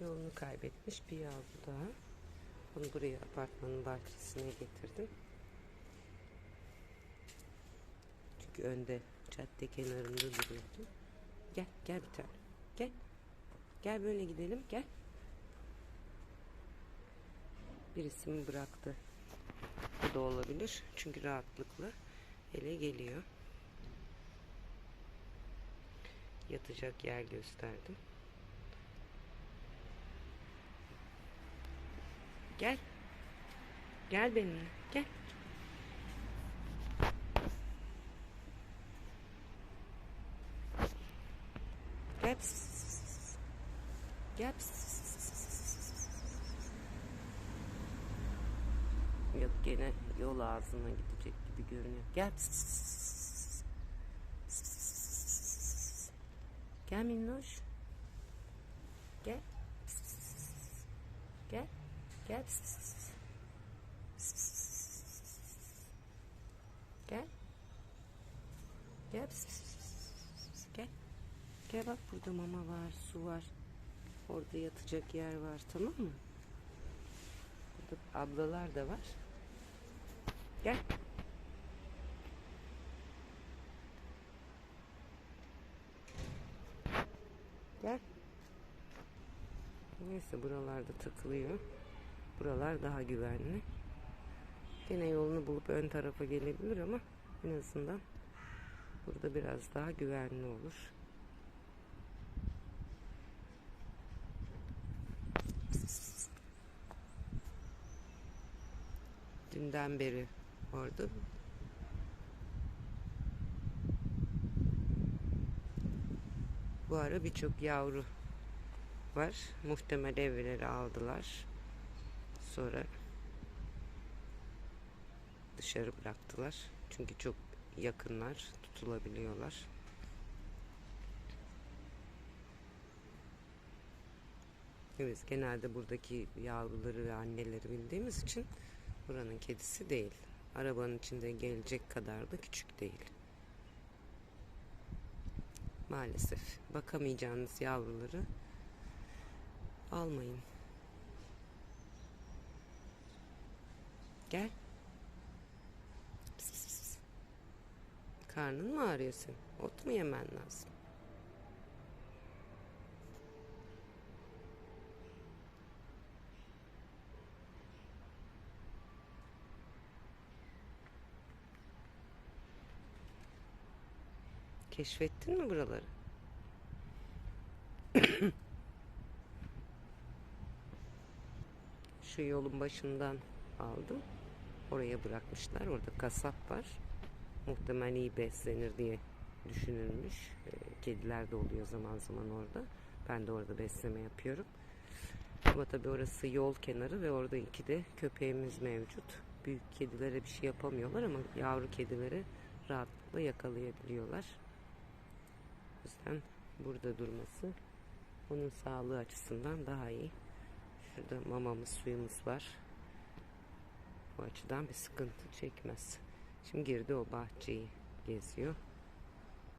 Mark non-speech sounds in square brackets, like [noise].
Yolunu kaybetmiş bir yavru daha. Bunu buraya apartmanın bahçesine getirdim. Çünkü önde cadde kenarında duruyordu. Gel gel bir tane. Gel. Gel böyle gidelim gel. Birisi mi bıraktı? Bu da olabilir. Çünkü rahatlıkla ele geliyor. Yatacak yer gösterdim. Gel. Gel benimle. Gel. Gel. pıs. Gel. pıs. Yok gene yol ağzına gidecek gibi görünüyor. Gel. pıs, pıs. Gel minnoş. Gel. Pıs. Gel. Gel. Gel. Gel. Gel. Gel bak burada mama var, su var. Orada yatacak yer var tamam mı? Burada ablalar da var. Gel. Gel. Neyse buralarda takılıyor. Buralar daha güvenli. Gene yolunu bulup ön tarafa gelebilir ama en azından burada biraz daha güvenli olur. Dünden beri orada. Bu ara birçok yavru var. Muhtemel evleri aldılar. Sonra dışarı bıraktılar. Çünkü çok yakınlar, tutulabiliyorlar. Evet, genelde buradaki yavruları ve anneleri bildiğimiz için buranın kedisi değil. Arabanın içinde gelecek kadar da küçük değil. Maalesef bakamayacağınız yavruları almayın. Gel. Pıs pıs pıs. Karnın mı ağrıyor senin? Ot mu yemen lazım? Keşfettin mi buraları? [coughs] Şu yolun başından aldım. Oraya bırakmışlar. Orada kasap var. Muhtemelen iyi beslenir diye düşünülmüş. Ee, Kediler de oluyor zaman zaman orada. Ben de orada besleme yapıyorum. Ama tabii orası yol kenarı ve orada iki de köpeğimiz mevcut. Büyük kedilere bir şey yapamıyorlar ama yavru kedileri rahatlıkla yakalayabiliyorlar. O yüzden burada durması onun sağlığı açısından daha iyi. Şurada mamamız, suyumuz var. Bu açıdan bir sıkıntı çekmez. Şimdi girdi o bahçeyi geziyor.